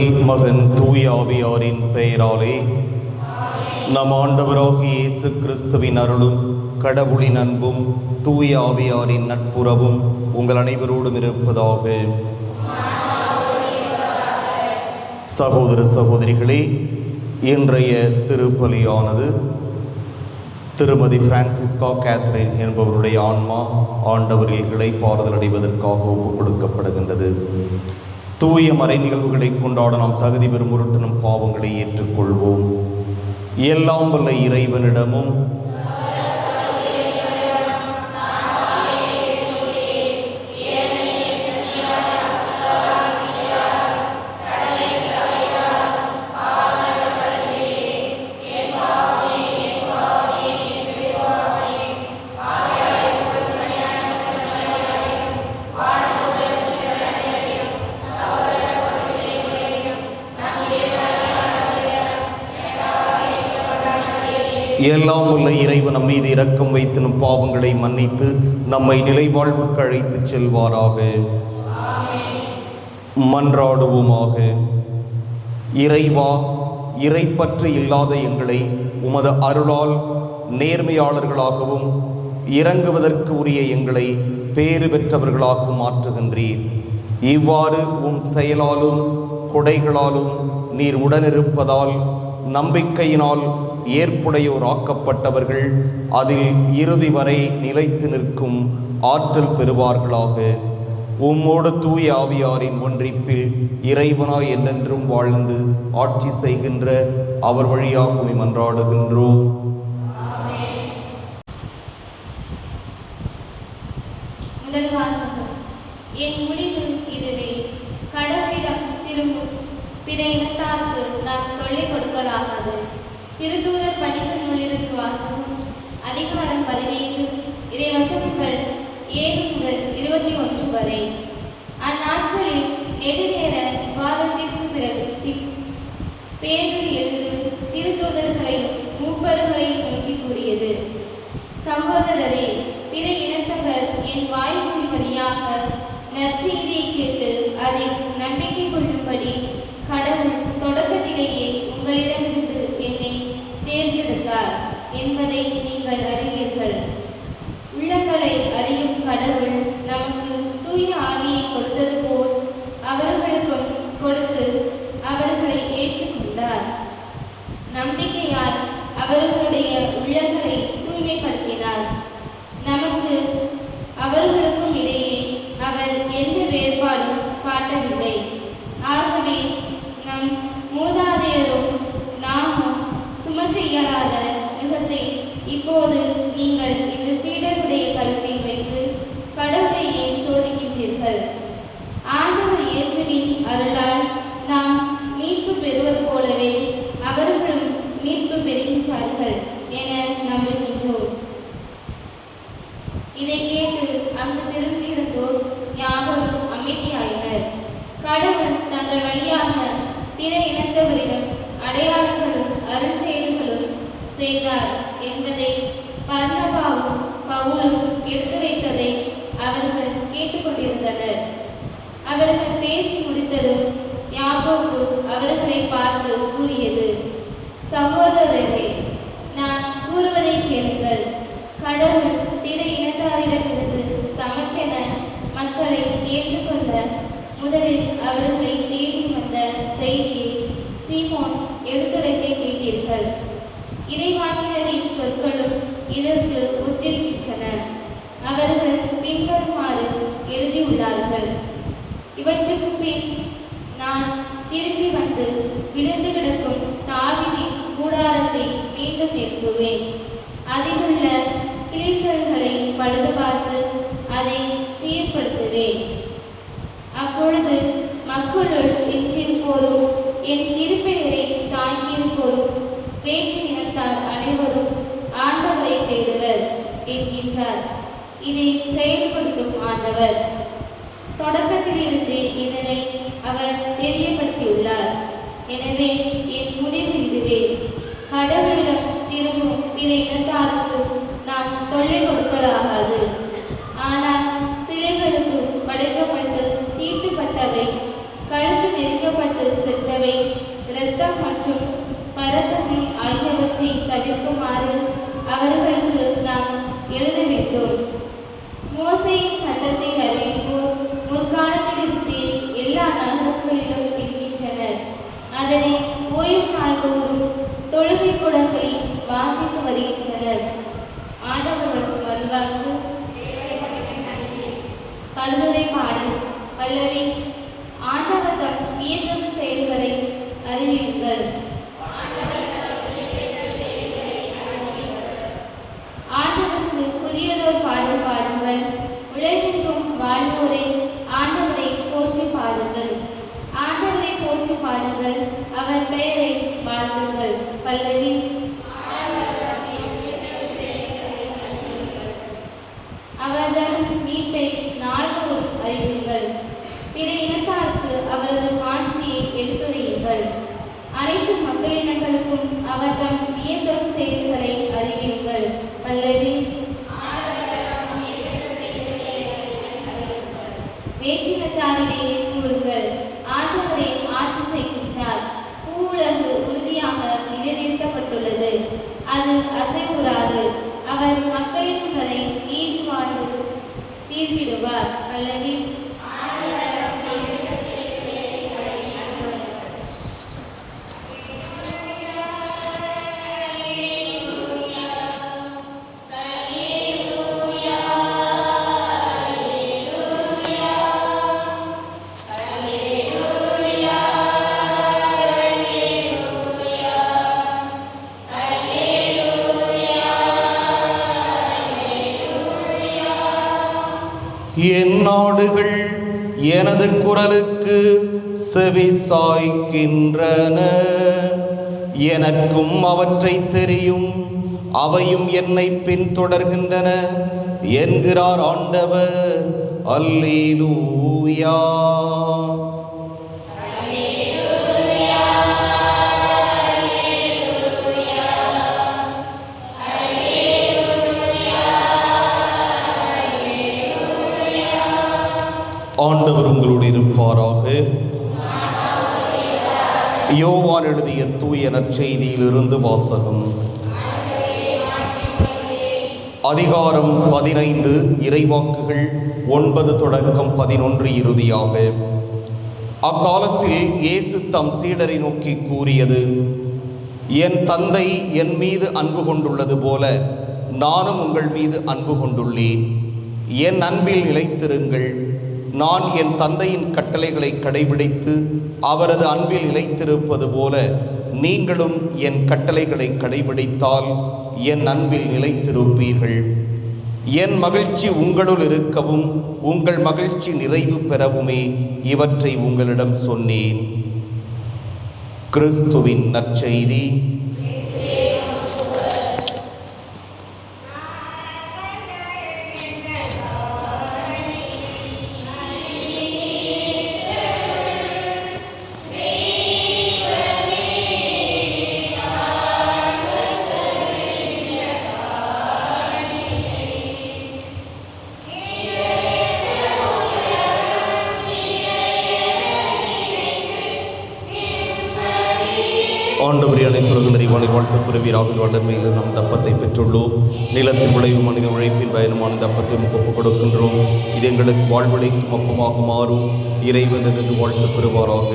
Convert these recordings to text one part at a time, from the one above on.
தந்தை மகன் தூய ஆவியாரின் பெயராலே. நம் ஆண்டவராகிய இயேசு கிறிஸ்துவின் அருளும் கடவுளின் அன்பும் தூய ஆவியாரின் நட்புறவும் உங்கள் அனைவரோடும் இருப்பதாக. சகோதர சகோதரிகளே இன்றைய திருப்பலியானது திருமதி பிரான்சிஸ்கா கேத்ரின் என்பவருடைய ஆன்மா ஆண்டவரில் இளைப்பாறுதல் அடைவதற்காக ஒப்புக் கொடுக்கப்படுகின்றது. தூய மறை நிகழ்வுகளை கொண்டாட நாம் தகுதி பெறும் உருட்டினும் பாவங்களை ஏற்றுக்கொள்வோம். எல்லாம் வல்ல இறைவனிடமும் எல்லாம் உள்ள இறைவன் நம் மீது இரக்கம் வைத்து நம் பாவங்களை மன்னித்து நம்மை நிலைவாழ்வுக்கு அழைத்து செல்வாராக. மன்றாடுவோமாக. இறைவா இறைப்பற்று இல்லாத எங்களை உமது அருளால் நேர்மையாளர்களாகவும் இறங்குவதற்கு உரிய எங்களை பேறு பெற்றவர்களாகவும் மாற்றுகின்றீர். இவ்வாறு உம் செயலாலும் கொடைகளாலும் நீர் உடனிருப்பதால் நம்பிக்கையினால் ஏற்புடையோர் ஆக்கப்பட்டவர்கள் அதில் இறுதி வரை நிலைத்து நிற்கும் ஆற்றல் பெறுவார்களாக. உம்மோடு தூய ஆவியாரின் ஒன்றிப்பில் இறைவனாய் என்றென்றும் வாழ்ந்து ஆட்சி செய்கின்ற அவர் வழியாகவே மன்றாடுகின்றோம். என் முடிவு இதுவே. கடவுளிடம் திரும்பும். பிறையின இனத்தாருக்கு நான் தொல்லை கொடுக்கலாகாது திருத்தூதர் பணிக்கு நூலிருந்து வாசகம். அதிகாரம் பதினைந்து. இறை வசனங்கள் ஏழு முதல் இருபத்தி ஒன்று வரை. அந்நாட்களில் நெடுநேர விவாதத்திற்கு பிறகு பி- எழுந்து திருத்தூதர்களையும் மூப்பர்களையும் நோக்கி கூறியது. சகோதரரே பிற இனத்தவர் என் வாய்மொழி வழியாக நற்செய்தியை கேட்டு அதில் நம்பிக்கை அவர்கள் பேசி முடித்ததும் யாபோக்கு அவர்களை பார்த்து கூறியது சகோதரர் மீண்டும் அதிலுள்ள கிளீசல்களை பழுது பார்த்து அதை சீர்படுத்துவேன். அப்பொழுது மக்களுள் எஞ்சிருப்போரும் என் திருப்பெயரை தாங்கியிருப்போரும் பேச்சு இனத்தார் அனைவரும் ஆண்டவரை தேடுவர் என்கின்றார். இதை செயல்படுத்தும் ஆண்டவர். தொடக்கத்திலிருந்து இதனை அவர் தெரியப்படுத்தியுள்ளார். எனவே என் முடிவு இதுவே. கடவுளிடம் திரும்பும் பிற இனத்தாருக்கு நாம் தொல்லை கொடுக்கலாகாது ஆனால் சிலைகளுக்கு படைக்கப்பட்டு தீட்டுப்பட்டவை கழுத்து நெருக்கப்பட்டு செத்தவை இரத்தம் மற்றும் பரத்தமை ஆகியவற்றை தவிர்க்குமாறு அவர்களுக்கு நாம் எழுத வேண்டும். மோசையின் சட்டத்தை அறிவிப்போர் முற்காலத்திலிருந்தே எல்லா நகரங்களிலும் இருக்கின்றனர். அதனை algo de அது அசைவுறாது. அவர் மக்களின் கதை வாழ்வு தீர்ப்பிடுவார். பல்லவி குரலுக்கு செவி சாய்க்கின்றன எனக்கும் அவற்றை தெரியும் அவையும் என்னை பின்தொடர்கின்றன என்கிறார் ஆண்டவர். அல்லேலூயா. ஆண்டவர் உங்களோடு இருப்பாராக? யோவான் எழுதிய தூய நற்செய்தியிலிருந்து வாசகம். அதிகாரம் பதினைந்து இறைவாக்குகள் ஒன்பது தொடக்கம் பதினொன்று இறுதியாக. அக்காலத்தில் இயேசு தம் சீடரை நோக்கி கூறியது என் தந்தை என் மீது அன்பு கொண்டுள்ளது போல நானும் உங்கள் மீது அன்பு கொண்டுள்ளேன். என் அன்பில் நிலைத்திருங்கள். நான் என் தந்தையின் கட்டளைகளை கடைபிடித்து அவரது அன்பில் நிலைத்திருப்பது போல நீங்களும் என் கட்டளைகளை கடைபிடித்தால் என் அன்பில் நிலைத்திருப்பீர்கள். என் மகிழ்ச்சி உங்களுள் இருக்கவும் உங்கள் மகிழ்ச்சி நிறைவு பெறவுமே இவற்றை உங்களிடம் சொன்னேன். கிறிஸ்துவின் நற்செய்தி. நிறைவான வாழ்த்து பிறவியாக வளர்மையில் நாம் தப்பத்தை பெற்றுள்ளோம். நிலத்தின் விளைவு மனித உழைப்பின் பயணமான தப்பத்தை ஒப்புக் கொடுக்கின்றோம். இது எங்களுக்கு வாழ்வழைக்கும் அப்பமாக மாறும். இறைவன் என்று வாழ்த்து பெறுவாராக.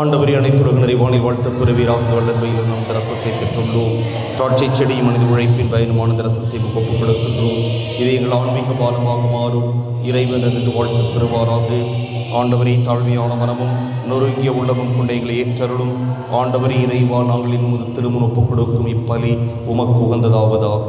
ஆண்டவரை அனைத்துலக நிறைவானில் வாழ்த்து பிறவிராக வளர்மையில் நாம் தரசத்தை பெற்றுள்ளோம். திராட்சை செடி மனித உழைப்பின் பயனுமான தரசத்தை ஒப்புக் கொடுக்கின்றோம் இது எங்கள் ஆன்மீக பாலமாக மாறும். இறைவன் என்று வாழ்த்து பெறுவாராக. ஆண்டவரை தாழ்மையான மனமும் நொறுங்கிய உள்ளமும் கொண்ட எங்களை ஏற்றருளும். ஆண்டவரை இறைவா நாங்கள் இன்னும் திருமணம் ஒப்புக் கொடுக்கும் இப்பலி உமக்கு உகந்ததாவதாக.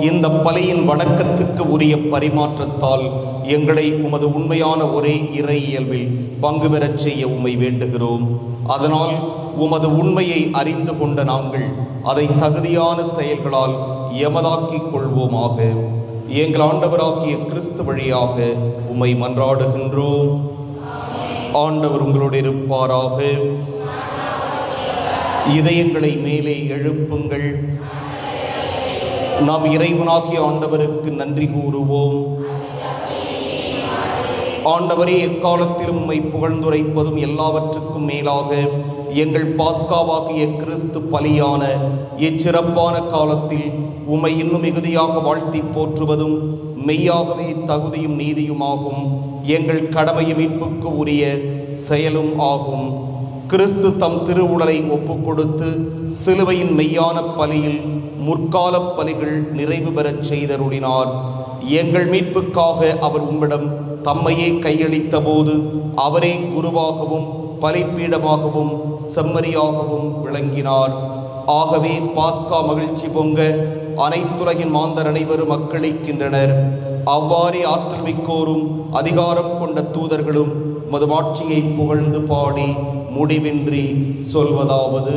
இந்த பலையின் வணக்கத்துக்கு உரிய பரிமாற்றத்தால் எங்களை உமது உண்மையான ஒரே இறை இயல்பில் பங்கு பெறச் செய்ய உம்மை வேண்டுகிறோம். அதனால் உமது உண்மையை அறிந்து கொண்ட நாங்கள் அதை தகுதியான செயல்களால் எமதாக்கிக் கொள்வோமாக. எங்கள் ஆண்டவராகிய கிறிஸ்து வழியாக உம்மை மன்றாடுகின்றோம். ஆண்டவர் உங்களோடு இருப்பாராக. இதயங்களை மேலே எழுப்புங்கள். நாம் இறைவனாகிய ஆண்டவருக்கு நன்றி கூறுவோம். ஆண்டவரே எக்காலத்திலும் உம்மை புகழ்ந்துரைப்பதும் எல்லாவற்றுக்கும் மேலாக எங்கள் பாஸ்காவாகிய கிறிஸ்து பலியான இச்சிறப்பான காலத்தில் உம்மை இன்னும் மிகுதியாக வாழ்த்தி போற்றுவதும் மெய்யாகவே தகுதியும் நீதியுமாகும். எங்கள் கடமை மீட்புக்கு உரிய செயலும் ஆகும். கிறிஸ்து தம் திருவுடலை ஒப்புக்கொடுத்து சிலுவையின் மெய்யான பலியில் முற்கால பணிகள் நிறைவு பெறச் செய்தருளினார். எங்கள் மீட்புக்காக அவர் உம்மிடம் தம்மையே கையளித்த போது அவரே குருவாகவும் பலிப்பீடமாகவும் செம்மறியாகவும் விளங்கினார். ஆகவே பாஸ்கா மகிழ்ச்சி பொங்க அனைத்துலகின் மாந்தர் அனைவரும் அக்களிக்கின்றனர். அவ்வாறே ஆற்றல் மிக்கோரும் அதிகாரம் கொண்ட தூதர்களும் மதுமாட்சியை புகழ்ந்து பாடி முடிவின்றி சொல்வதாவது.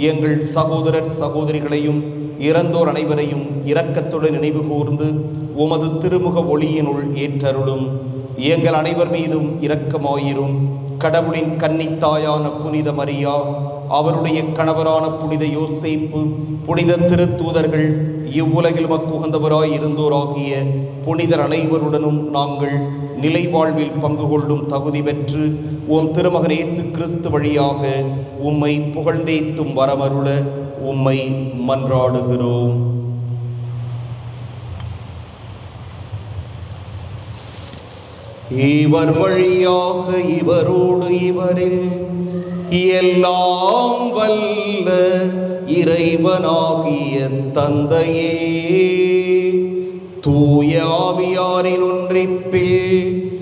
எங்கள் சகோதரர் சகோதரிகளையும் இறந்தோர் அனைவரையும் இரக்கத்துடன் நினைவு கூர்ந்து உமது திருமுக ஒளியினுள் ஏற்றருளும். எங்கள் அனைவர் மீதும் இரக்கமாயிரும். கடவுளின் கன்னித்தாயான புனித மரியா அவருடைய கணவரான புனித யோசேப்பு புனித திருத்தூதர்கள் இவ்வுலகில் மக்குகந்தவராய் இருந்தோராகிய புனிதர் அனைவருடனும் நாங்கள் நிலை வாழ்வில் பங்கு கொள்ளும் தகுதி பெற்று உம் திருமகன் இயேசு கிறிஸ்து வழியாக உம்மை புகழ்ந்தேத்தும் வரமருள உம்மை மன்றாடுகிறோம். இவர் வழியாக இவரோடு இவரில் எல்லாம் வல்ல இறைவனாகிய தந்தையே தூய ஆவியாரின் ஒன்றிப்பில்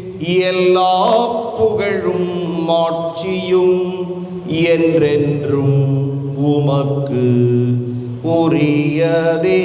எல்லா புகழும் மாட்சியும் என்றென்றும் உமக்கு உரியதே.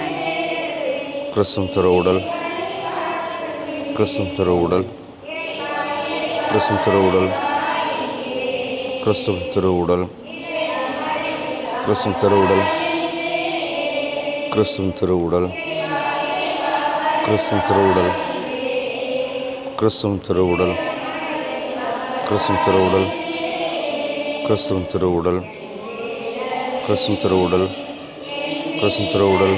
கிறிஸ்துவின் திருவுடல் கிறிஸ்துவின் திருவுடல் கிறிஸ்துவின் திருவுடல் கிறிஸ்துவின் திருவுடல் கிறிஸ்துவின் திருவுடல் கிறிஸ்துவின் திருவுடல் கிறிஸ்துவின் திருவுடல் கிறிஸ்துவின் திருவுடல் கிறிஸ்துவின் திருவுடல் கிறிஸ்துவின் திருவுடல் கிறிஸ்துவின் திருவுடல் கிறிஸ்துவின் திருவுடல்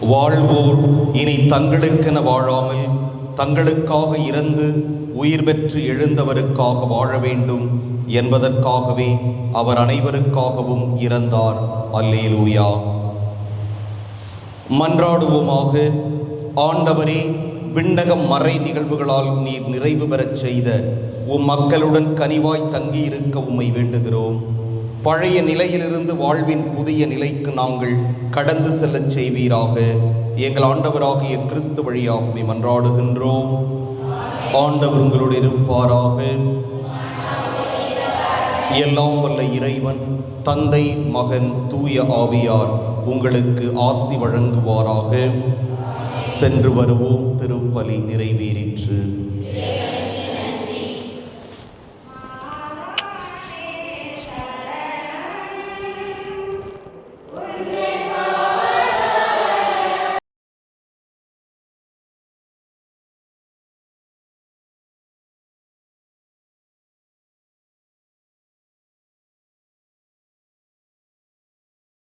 வாழ்வோர் இனி தங்களுக்கென வாழாமல் தங்களுக்காக இறந்து உயிர் பெற்று எழுந்தவருக்காக வாழ வேண்டும் என்பதற்காகவே அவர் அனைவருக்காகவும் இறந்தார். அல்லேலூயா. மன்றாடுவோமாக ஆண்டவரே விண்ணக மறை நிகழ்வுகளால் நீர் நிறைவு பெறச் செய்த உம் மக்களுடன் கனிவாய் தங்கியிருக்க உம்மை வேண்டுகிறோம். பழைய நிலையிலிருந்து வாழ்வின் புதிய நிலைக்கு நாங்கள் கடந்து செல்லச் செய்வீராக. எங்கள் ஆண்டவராகிய கிறிஸ்து வழியாகவே மன்றாடுகின்றோம். ஆண்டவர் உங்களோடு இருப்பாராக. எல்லாம் வல்ல இறைவன் தந்தை மகன் தூய ஆவியார் உங்களுக்கு ஆசி வழங்குவாராக. சென்று வருவோம் திருப்பலி நிறைவேறிற்று.